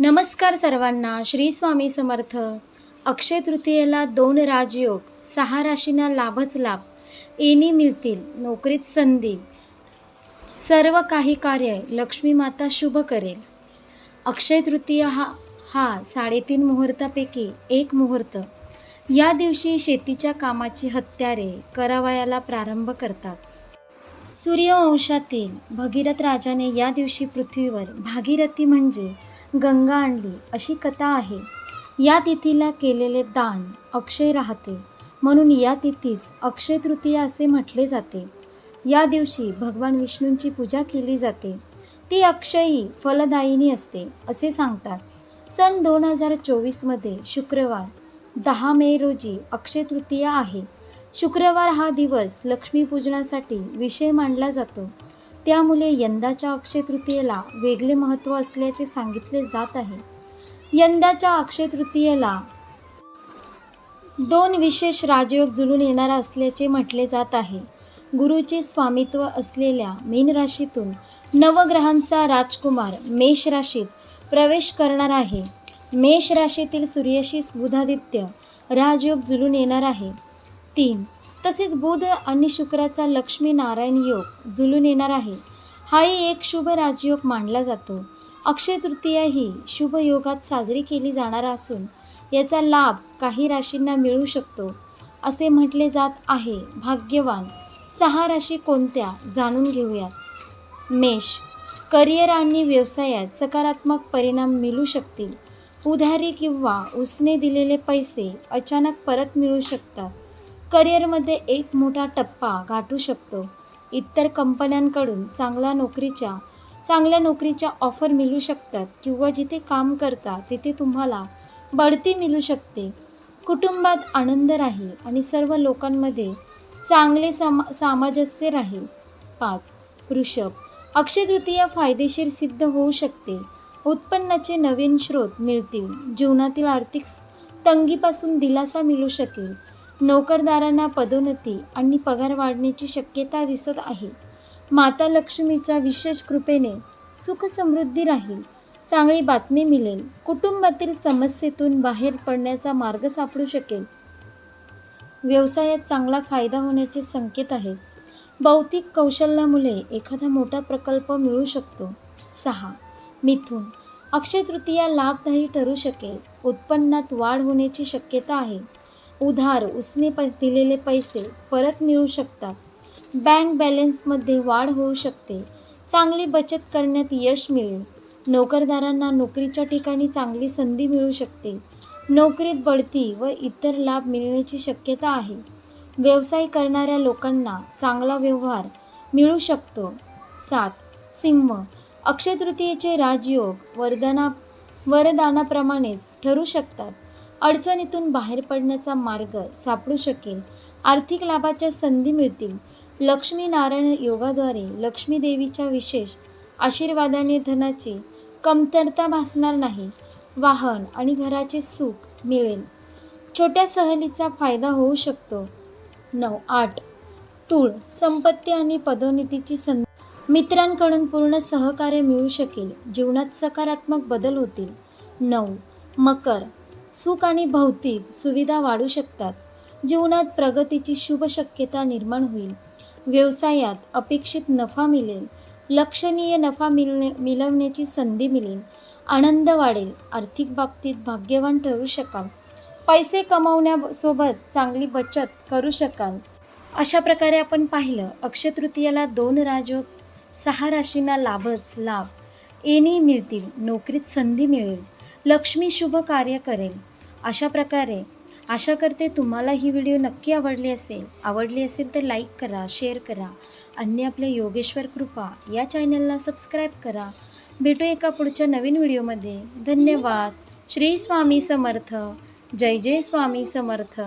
नमस्कार सर्वांना श्री स्वामी समर्थ. अक्षय तृतीयेला दोन राजयोग सहा राशींना लाभच लाभ येणी मिळतील नोकरीत संधी. सर्व काही कार्य लक्ष्मी माता शुभ करेल. अक्षय तृतीय हा हा साडेतीन मुहूर्तापैकी एक मुहूर्त. या दिवशी शेतीच्या कामाची हत्यारे करावयाला प्रारंभ करतात. सूर्यवंशातील भगीरथ राजाने या दिवशी पृथ्वीवर भागीरथी म्हणजे गंगा आणली अशी कथा आहे. या तिथीला केलेले दान अक्षय राहते. म्हणून या तिथीस अक्षय तृतीया असे म्हटले जाते. या दिवशी भगवान विष्णूंची पूजा केली जाते. ती अक्षयी फलदायिनी असते असे सांगतात. सन दोन हजार चोवीसमध्ये शुक्रवार दहा मे रोजी अक्षय तृतीया आहे. शुक्रवार हा दिवस लक्ष्मीपूजनासाठी विषय मानला जातो. त्यामुळे यंदाच्या अक्षय तृतीयेला वेगळे महत्त्व असल्याचे सांगितले जात आहे. यंदाच्या अक्षय तृतीयेला दोन विशेष राजयोग जुळून येणार असल्याचे म्हटले जात आहे. गुरुचे स्वामित्व असलेल्या मीन राशीतून नवग्रहांचा राजकुमार मेष राशीत प्रवेश करणार आहे. मेष राशीतील सूर्यशी बुधादित्य राजयोग जुळून येणार आहे. तीन. तसेच बुध आणि शुक्राचा लक्ष्मी नारायण योग जुळून येणार आहे. हाही एक शुभ राजयोग मानला जातो. अक्षय तृतीया ही शुभ योगात साजरी केली जाणार असून याचा लाभ काही राशींना मिळू शकतो असे म्हटले जात आहे. भाग्यवान सहा राशी कोणत्या जाणून घेऊयात. मेष करिअर आणि व्यवसायात सकारात्मक परिणाम मिळू शकतील. उधारी किंवा उसने दिलेले पैसे अचानक परत मिळू शकतात. करिअरमध्ये एक मोठा टप्पा गाठू शकतो. इतर कंपन्यांकडून चांगल्या नोकरीच्या चांगल्या नोकरीच्या ऑफर मिळू शकतात किंवा जिथे काम करता तिथे तुम्हाला बढती मिळू शकते. कुटुंबात आनंद राहील आणि सर्व लोकांमध्ये चांगले समा सामंजस्य राहील. पाच वृषभ. अक्षय तृतीया फायदेशीर सिद्ध होऊ शकते. उत्पन्नाचे नवीन स्रोत मिळतील. जीवनातील आर्थिक तंगीपासून दिलासा मिळू शकेल. नोकरदारांना पदोन्नती आणि पगार वाढण्याची शक्यता दिसत आहे. माता लक्ष्मीच्या विशेष कृपेने सुख समृद्धी राहील. चांगली बातमी मिळेल. कुटुंबातील समस्येतून बाहेर पडण्याचा मार्ग सापडू शकेल. व्यवसायात चांगला फायदा होण्याचे संकेत आहेत. भौतिक कौशल्यामुळे एखादा मोठा प्रकल्प मिळू शकतो. सहा. मिथून. अक्षय तृतीया लाभदायी ठरू शकेल. उत्पन्नात वाढ होण्याची शक्यता आहे. उधार उसने पै दिलेले पैसे परत मिळू शकतात. बँक बॅलन्समध्ये वाढ होऊ शकते. चांगली बचत करण्यात यश मिळेल. नोकरदारांना नोकरीच्या ठिकाणी चांगली संधी मिळू शकते. नोकरीत बढती व इतर लाभ मिळण्याची शक्यता आहे. व्यवसाय करणाऱ्या लोकांना चांगला व्यवहार मिळू शकतो. सात. सिंह. अक्षय तृतीयेचे राजयोग वरदाना वरदानाप्रमाणेच ठरू शकतात. अडचणीतून बाहेर पडण्याचा मार्ग सापडू शकेल. आर्थिक लाभाच्या संधी मिळतील. लक्ष्मी नारायण योगाद्वारे लक्ष्मी देवीच्या विशेष आशीर्वादाने धनाची कमतरता भासणार नाही. वाहन आणि घराचे सुख मिळेल. छोट्या सहलीचा फायदा होऊ शकतो. नऊ आठ. तूळ संपत्ती आणि पदोन्नतीची संधी. मित्रांकडून पूर्ण सहकार्य मिळू शकेल. जीवनात सकारात्मक बदल होतील. नऊ मकर. सुख आणि भौतिक सुविधा वाढू शकतात. जीवनात प्रगतीची शुभ शक्यता निर्माण होईल. व्यवसायात अपेक्षित नफा मिळेल. लक्षणीय नफा मिळणे मिळवण्याची संधी मिळेल. आनंद वाढेल. आर्थिक बाबतीत भाग्यवान ठरू शकाल. पैसे कमवण्यासोबत चांगली बचत करू शकाल. अशा प्रकारे आपण पाहिलं अक्षय तृतीयाला दोन राजयोग सहा राशींना लाभच लाभ. येणी मिळतील. नोकरीत संधी मिळेल. लक्ष्मी शुभ कार्य करेल. अशा प्रकारे आशा करते तुम्हाला ही व्हिडिओ नक्की आवडली असेल. आवडली असेल तर लाईक करा शेअर करा. अन्य आपल्या योगेश्वर कृपा या चॅनलला सबस्क्राईब करा. भेटू एका पुढच्या नवीन व्हिडिओमध्ये धन्यवाद. श्री स्वामी समर्थ. जय जय स्वामी समर्थ.